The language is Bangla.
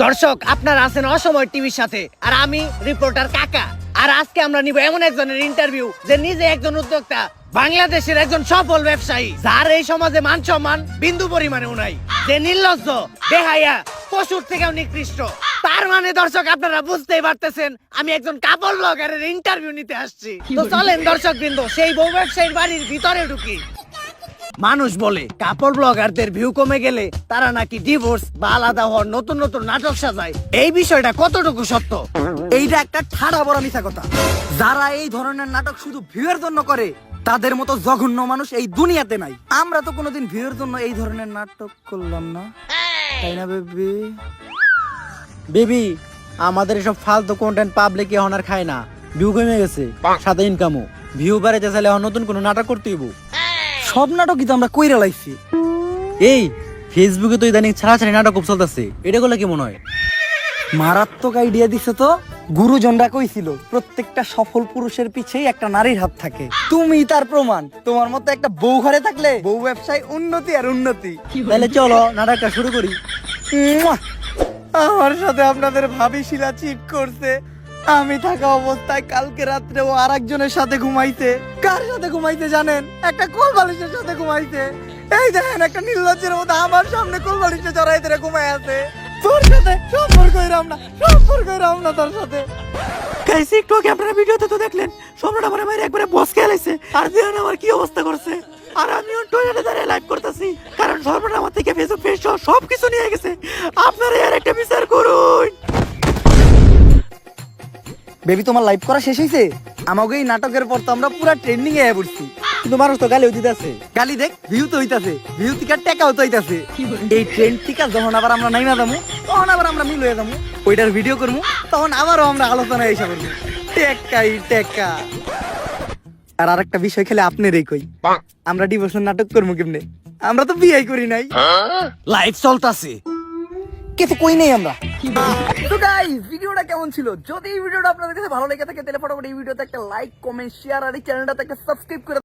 দর্শক, আপনারা আছেন অসময় টিভির সাথে, আর আমি রিপোর্টার কাকা। আর আজকে আমরা নিব এমন একজনের ইন্টারভিউ যে নিজে একজন উদ্যোক্তা, বাংলাদেশের একজন সফল ব্যবসায়ী, যার এই সমাজে মান সম্মান বিন্দু পরিমাণেও নাই। যে নির্লজ্জ বেহাইয়া পশুর থেকেও নিকৃষ্ট। তার মানে দর্শক, আপনারা বুঝতেই পারতেছেন, আমি একজন কাপড় ব্লগারের ইন্টারভিউ নিতে আসছি। তো চলেন দর্শক বৃন্দ সেই বউ ব্যবসায়ীর বাড়ির ভিতরে ঢুকি। মানুষ বলে কাপড় ব্লগারদের ভিউ কমে গেলে তারা নাকি ডিভোর্স বা আলাদা হওয়ার নতুন নতুন নাটক সাজায়। এই বিষয়টা কতটুকু সত্য? এইটা একটা ঠাড়া বড় মিথ্যা কথা। যারা এই ধরনের নাটক শুধু ভিউয়ের জন্য করে, তাদের মতো জঘন্য মানুষ এই দুনিয়াতে নাই। আমরা তো কোনোদিন ভিউয়ের জন্য এই ধরনের নাটক করলাম না। তাই না, বেবি? বেবি, আমাদের এসব ফালতু কন্টেন্ট পাবলিক এখন আর খায় না। ভিউ কমে গেছে, সাথে ইনকামও ভিউ বাড়াইতে চাইলে নতুন কোনো নাটক করতে হইব সব নাটকই তো আমরা কইরা লাইছি। এই ফেসবুকে তো ইদানিং ছাড়া ছাড়ি নাটক খুব চলতেছে। এটা করলে কি মনে হয়? মারাত্মক আইডিয়া দিছে তো গুরুজনরা কইছিল প্রত্যেকটা সফল পুরুষের পিছেই একটা নারীর হাত থাকে। তুমি তার প্রমাণ তোমার মতো একটা বউ ঘরে থাকলে বউ ব্যবসায় উন্নতি আর উন্নতি। তাহলে চলো নাটকটা শুরু করি! আমার সাথে আপনাদের ভাবি শিলা চিট করছে। আমি থাকা অবস্থায় কালকে রাত্রে ও আরেকজনের সাথে ঘুমাইছে। কার সাথে ঘুমাইছে জানেন? একটা কোল বালিশের সাথে ঘুমাইছে। এই দেখেন, একটা নির্লজ্জের মতো আমার সামনে কোল বালিশে জড়াই ধরে ঘুমাই আছে। তোর সাথে সম্পর্ক হইরাম না, সম্পর্ক হইরাম না তোর সাথে। গাইস, একটু আগে আপনারা ভিডিওতে তো দেখলেন, সম্রাট আমার মায়ের একবারে বস খেলাইছে আর দেখেন আমার কি অবস্থা করছে? আর আমিও টয়লেটে দাঁড়িয়ে লাইভ করতেছি। কারণ সম্রাট আমার থেকে ফেসবুক পেজ সব কিছু নিয়ে গেছে। আপনারা এর একটা বিচার করুন। বেবি তোমার লাইভ করা শেষ হয়েছে আমাকে এই নাটকের পর তো আমরা পুরা ট্রেন্ডিং এ পড়ছি। কিন্তু মানুষ তো গালি আছে গালি দেখ ভিউ তো হইতাছে। ভিউ থেকে টেকাও তো হইতাছে। এই ট্রেন্ড থেকে যখন আবার আমরা নাইমা যাব তখন আবার আমরা মিল হয়ে যাব ওইটার ভিডিও করব তখন আবারও আমরা আলোচনা এসে করব টেকাই টেকা। আর আরেকটা বিষয় খেলে আপনারই কই? আমরা ডিভোর্সের নাটক করব কেমনে? আমরা তো বিয়ে করি নাই। লাইভ চলতাছে। কিছু কই নেই আমরা? তো গাইস ভিডিওটা কেমন ছিল? যদি এই ভিডিওটা আপনাদের কাছে ভালো লেগে থাকে, তাহলে ফটাফট এই ভিডিওতে একটা লাইক কমেন্ট শেয়ার আর এই চ্যানেলটাতে একটা সাবস্ক্রাইব করে